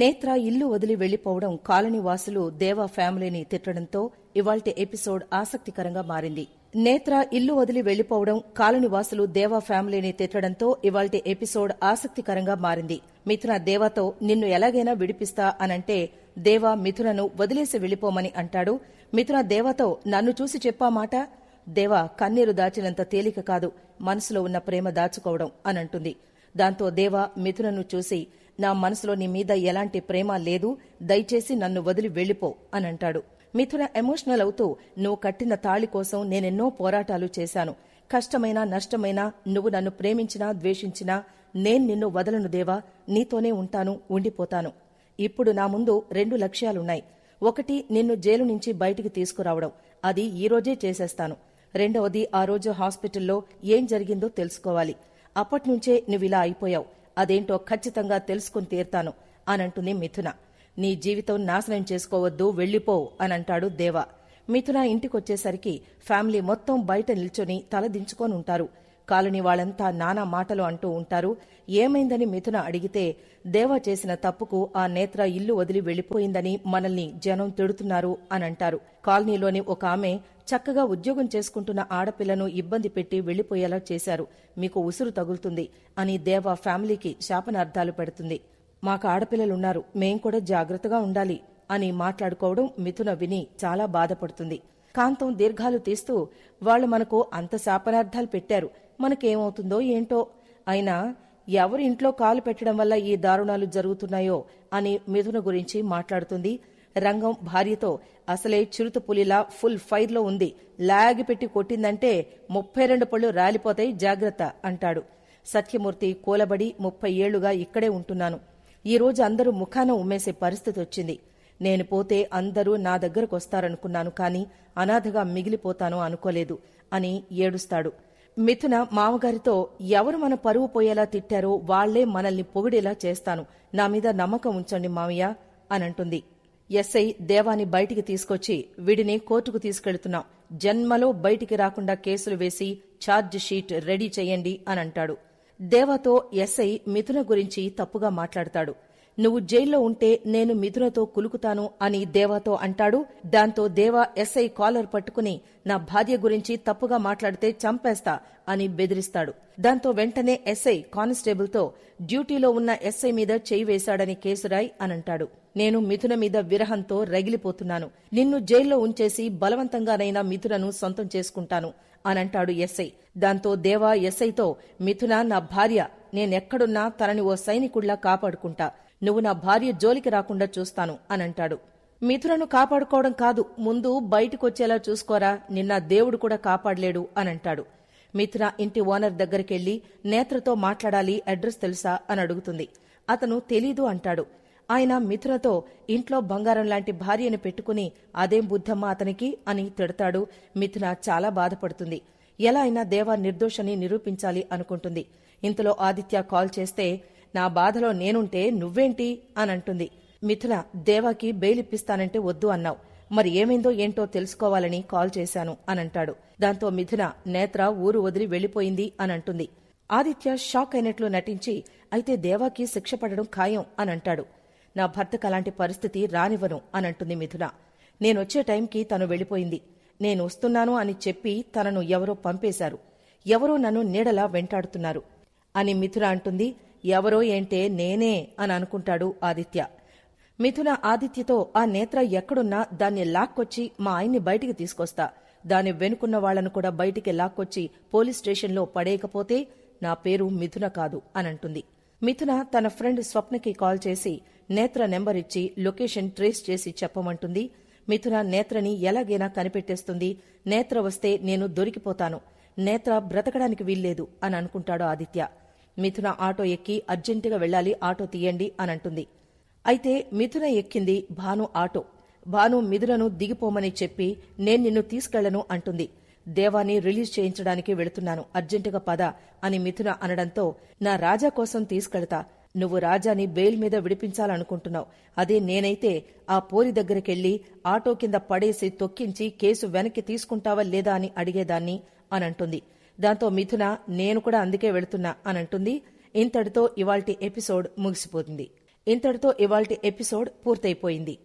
నేత్ర ఇల్లు వదిలి వెళ్ళిపోవడం కాలనీ వాసులు దేవా ఫ్యామిలీని తిట్టడంతో ఇవాల్టి ఎపిసోడ్ ఆసక్తికరంగా మారింది. నేత్ర ఇల్లు వదిలి వెళ్ళిపోవడం కాలనీ వాసులు దేవా ఫ్యామిలీని తిట్టడంతో ఇవాల్టి ఎపిసోడ్ ఆసక్తికరంగా మారింది. మిథున దేవాతో నిన్ను ఎలాగైనా విడిపిస్తా అనంటే దేవా మిథునను వదిలేసి వెళ్ళిపోమని అంటాడు. మిథున దేవాతో నన్ను చూసి చెప్పా మాట? దేవా కన్నీరు దాచినంత తేలిక కాదు. మనసులో ఉన్న ప్రేమ దాచుకోవడం అనంటుంది. దాంతో దేవా మిథునను చూసి నా మనసులో నీ మీద ఎలాంటి ప్రేమ లేదు దయచేసి నన్ను వదిలి వెళ్ళిపో అనంటాడు. మిథున ఎమోషనల్ అవుతూ నువ్వు కట్టిన తాళి కోసం నేనెన్నో పోరాటాలు చేశాను. కష్టమైనా నష్టమైనా నువ్వు నన్ను ప్రేమించినా ద్వేషించినా నేను నిన్ను వదలను దేవా నీతోనే ఉంటాను ఉండిపోతాను. ఇప్పుడు నా ముందు రెండు లక్ష్యాలున్నాయి. ఒకటి నిన్ను జైలు నుంచి బయటికి తీసుకురావడం. అది ఈరోజే చేసేస్తాను. రెండవది ఆ రోజు హాస్పిటల్లో ఏం జరిగిందో తెలుసుకోవాలి. అప్పట్నుంచే నువ్విలా అయిపోయావు. అదేంటో ఖచ్చితంగా తెలుసుకుని తీర్తాను అనంటుంది మిథున. నీ జీవితం నాశనం చేసుకోవద్దు వెళ్ళిపోవు అనంటాడు దేవా. మిథున ఇంటికొచ్చేసరికి ఫ్యామిలీ మొత్తం బయట నిల్చొని తల దించుకొని ఉంటారు. కాలనీ వాళ్ళంతా నానా మాటలు అంటూ ఉంటారు. ఏమైందని మిథున అడిగితే దేవా చేసిన తప్పుకు ఆ నేత్ర ఇల్లు వదిలి వెళ్ళిపోయిందని మనల్ని జనం తిడుతున్నారు అనంటారు. కాలనీలోని ఒక ఆమె చక్కగా ఉద్యోగం చేసుకుంటున్న ఆడపిల్లను ఇబ్బంది పెట్టి వెళ్ళిపోయేలా చేశారు. మీకు ఉసురు తగులుతుంది అని దేవా ఫ్యామిలీకి శాపనార్థాలు పెడుతుంది. మాకు ఆడపిల్లలున్నారు మేం కూడా జాగ్రత్తగా ఉండాలి అని మాట్లాడుకోవడం మిథున విని చాలా బాధపడుతుంది. కాంతం దీర్ఘాలు తీస్తూ వాళ్ళు మనకు అంత శాపనార్థాలు పెట్టారు. మనకేమవుతుందో ఏంటో? అయినా ఎవరి ఇంట్లో కాలు పెట్టడం వల్ల ఈ దారుణాలు జరుగుతున్నాయో అని మిథున గురించి మాట్లాడుతుంది. రంగం భార్యతో అసలే చిరుత పులిలా ఫుల్ ఫైర్లో ఉంది. లాగి పెట్టి కొట్టిందంటే ముప్పై రెండు పళ్ళు రాలిపోతాయి జాగ్రత్త అంటాడు. సత్యమూర్తి కూలబడి ముప్పై ఏళ్ళుగా ఇక్కడే ఉంటున్నాను. ఈ రోజు అందరూ ముఖాన ఉమ్మేసే పరిస్థితి వచ్చింది. నేను పోతే అందరూ నా దగ్గరకు వస్తారనుకున్నాను కాని అనాథగా మిగిలిపోతాను అనుకోలేదు అని ఏడుస్తాడు. మిథున మామగారితో ఎవరు మన పరువు పోయేలా తిట్టారో వాళ్ళే మనల్ని పొగిడేలా చేస్తాను. నా మీద నమ్మకం ఉంచండి మామయ్య అనంటుంది. ఎస్ఐ దేవాని బయటికి తీసుకొచ్చి వీడిని కోర్టుకు తీసుకెళ్తున్నాం. జన్మలో బయటికి రాకుండా కేసులు వేసి ఛార్జ్ షీట్ రెడీ చేయండి అనంటాడు. దేవాతో ఎస్ఐ మిథున గురించి తప్పుగా మాట్లాడతాడు. నువ్వు జైల్లో ఉంటే నేను మిథునతో కులుకుతాను అని దేవాతో అంటాడు. దాంతో దేవా ఎస్ఐ కాలర్ పట్టుకుని నా భార్య గురించి తప్పుగా మాట్లాడితే చంపేస్తా అని బెదిరిస్తాడు. దాంతో వెంటనే ఎస్ఐ కానిస్టేబుల్తో డ్యూటీలో ఉన్న ఎస్ఐ మీద చేయి వేశాడని కేసురాయ్ అనంటాడు. నేను మిథున మీద విరహంతో రగిలిపోతున్నాను. నిన్ను జైల్లో ఉంచేసి బలవంతంగానైనా మిథునను సొంతం చేసుకుంటాను అనంటాడు ఎస్ఐ. దాంతో దేవా ఎస్ఐతో మిథున నా భార్య నేనెక్కడున్నా తనని ఓ సైనికుళ్ళా కాపాడుకుంటా. నువ్వు నా భార్య జోలికి రాకుండా చూస్తాను అనంటాడు. మిథునను కాపాడుకోవడం కాదు ముందు బయటికొచ్చేలా చూసుకోరా నిన్న దేవుడు కూడా కాపాడలేడు అనంటాడు. మిథున ఇంటి ఓనర్ దగ్గరికెళ్ళి నేత్రతో మాట్లాడాలి అడ్రస్ తెలుసా అని అడుగుతుంది. అతను తెలీదు అంటాడు. ఆయన మిథునతో ఇంట్లో బంగారం లాంటి భార్యను పెట్టుకుని అదేం బుద్ధమ్మ అతనికి అని తిడతాడు. మిథున చాలా బాధపడుతుంది. ఎలా అయినా దేవా నిర్దోషని నిరూపించాలి అనుకుంటుంది. ఇంతలో ఆదిత్య కాల్ చేస్తే నా బాధలో నేనుంటే నువ్వేంటి? అని అంటుంది మిథున దేవాకి బెయిలిప్పిస్తానంటే వద్దు అన్నావు. మరి ఏమైందో ఏంటో తెలుసుకోవాలని కాల్ చేశాను అనంటాడు. దాంతో మిథున నేత్ర ఊరు వదిలి వెళ్ళిపోయింది అనంటుంది. ఆదిత్య షాక్ అయినట్లు నటించి అయితే దేవాకి శిక్ష పడడం ఖాయం అనంటాడు. నా భర్తకు అలాంటి పరిస్థితి రానివ్వను అనంటుంది మిథున. నేనొచ్చే టైంకి తను వెళ్ళిపోయింది నేను వస్తున్నాను అని చెప్పి తనను ఎవరో పంపేశారు. ఎవరో నన్ను నీడలా వెంటాడుతున్నారు అని మిథున అంటుంది. ఎవరో ఏంటే నేనే అని అనుకుంటాడు ఆదిత్య. మిథున ఆదిత్యతో ఆ నేత్ర ఎక్కడున్నా దాన్ని లాక్కొచ్చి మా ఆయన్ని బయటికి తీసుకొస్తా. దాని వెనుకున్న వాళ్ళను కూడా బయటికి లాక్కొచ్చి పోలీస్ స్టేషన్లో పడేయకపోతే నా పేరు మిథున కాదు అనంటుంది. మిథున తన ఫ్రెండ్ స్వప్నకి కాల్ చేసి నేత్ర నెంబర్ ఇచ్చి లొకేషన్ ట్రేస్ చేసి చెప్పమంటుంది. మిథున నేత్రని ఎలాగైనా కనిపెట్టేస్తుంది. నేత్ర వస్తే నేను దొరికిపోతాను. నేత్ర బ్రతకడానికి వీల్లేదు అని అనుకుంటాడు ఆదిత్య. మిథున ఆటో ఎక్కి అర్జెంటుగా వెళ్ళాలి ఆటో తీయండి అనంటుంది. అయితే మిథున ఎక్కింది భాను ఆటో. భాను మిథునను దిగిపోమని చెప్పి నేను నిన్ను తీసుకెళ్ళను అంటుంది. దేవాని రిలీజ్ చేయించడానికి వెళుతున్నాను అర్జెంటుగా పద అని మిథున అనడంతో నా రాజా కోసం తీసుకెళ్తా నువ్వు రాజాని బెయిల్ మీద విడిపించాలనుకుంటున్నావు. అదే నేనైతే ఆ పోరి దగ్గరికెళ్ళి ఆటో కింద పడేసి తొక్కించి కేసు వెనక్కి తీసుకుంటావా లేదా అని అడిగేదాన్ని అనంటుంది దాంతో మిథున నేను కూడా అందుకే వెళుతున్నా అని అంటుంది ఇంతటితో ఇవాల్టి ఎపిసోడ్ ముగిసిపోతుంది. ఇంతటితో ఇవాల్టి ఎపిసోడ్ పూర్తయిపోయింది.